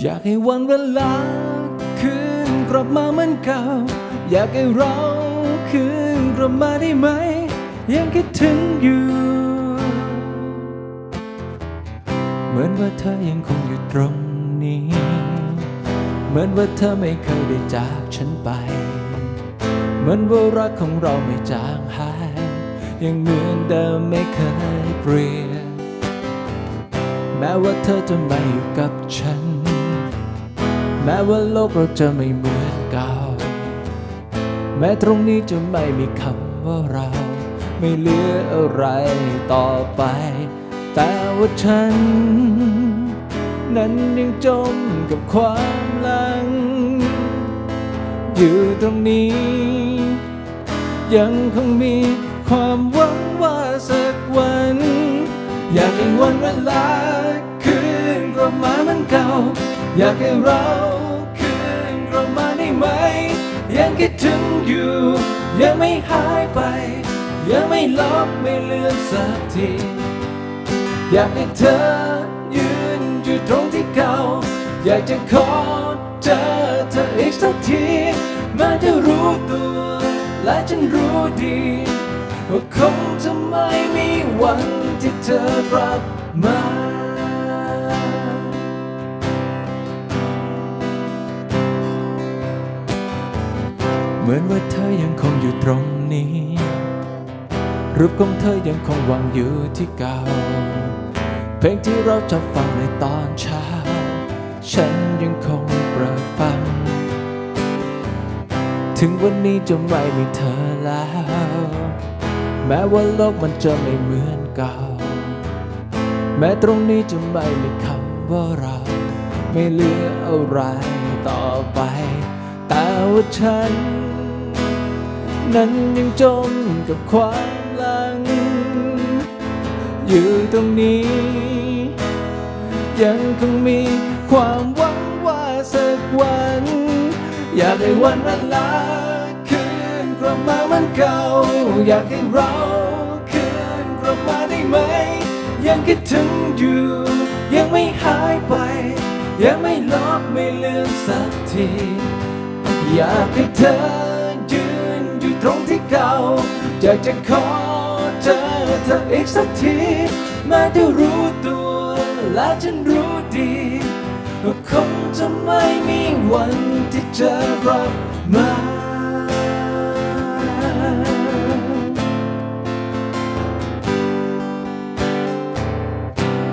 อยากให้วันเวลาคืนกลับมาเหมือนเก่า อยากให้เราคืนกลับมาได้ไหม ยังคิดถึงอยู่ เหมือนว่าเธอยังคงอยู่ตรงนี้ เหมือนว่าเธอไม่เคยได้จากฉันไป เหมือนว่ารักของเราไม่จางหาย ยังเหมือนเดิมไม่เคยเปลี่ยนแม้ว่าเธอจะไม่อยู่กับฉัน แม้ว่าโลกเราจะไม่เหมือนเก่า แม้ตรงนี้จะไม่มีคำว่าเรา ไม่เหลืออะไรต่อไป แต่ว่าฉัน นั้นยังจมกับความลัง อยู่ตรงนี้ ยังคงมีความหวังว่าสักวัน อยากให้วันเวลา อยากให้เราคืนกลับมาได้ไหม ยังคิดถึงอยู่ ยังไม่หายไป ยังไม่ลบไม่เลือนสักที อยากให้เธอยืนอยู่ตรงที่เก่า อยากจะขอเจอเธออีกสักทีแม้จะรู้ตัว และฉันรู้ดีว่าคงจะไม่มีวันที่เธอกลับมา เหมือนว่าเธอยังคงอยู่ตรงนี้ รูปของเธอยังคงวางอยู่ที่เก่า เพลงที่เราจะฟังในตอนเช้า ฉันยังคงเปิดฟัง ถึงวันนี้จะไม่มีเธอแล้ว แม้ว่าโลกมันจะไม่เหมือนเก่า แม้ตรงนี้จะไม่มีคำว่าเรา ไม่เหลืออะไรต่อไป แต่ว่าฉัน นั้นยังจมกับความลัง อยู่ตรงนี้ ยังคงมีความหวังว่าสักวัน อยากให้วันเวลาคืนกลับมาเหมือนเก่า อยากให้เราคืนกลับมาได้ไหม ยังคิดถึงอยู่ ยังไม่หายไป ยังไม่ลบไม่เลือนสักที อยากให้เธอยืนอยู่ตรงที่เก่าอยากจะขอเจอเธออีกสักทีแม้จะรู้ตัวและฉันรู้ดีว่าคงจะไม่มีวันที่เจอรับมา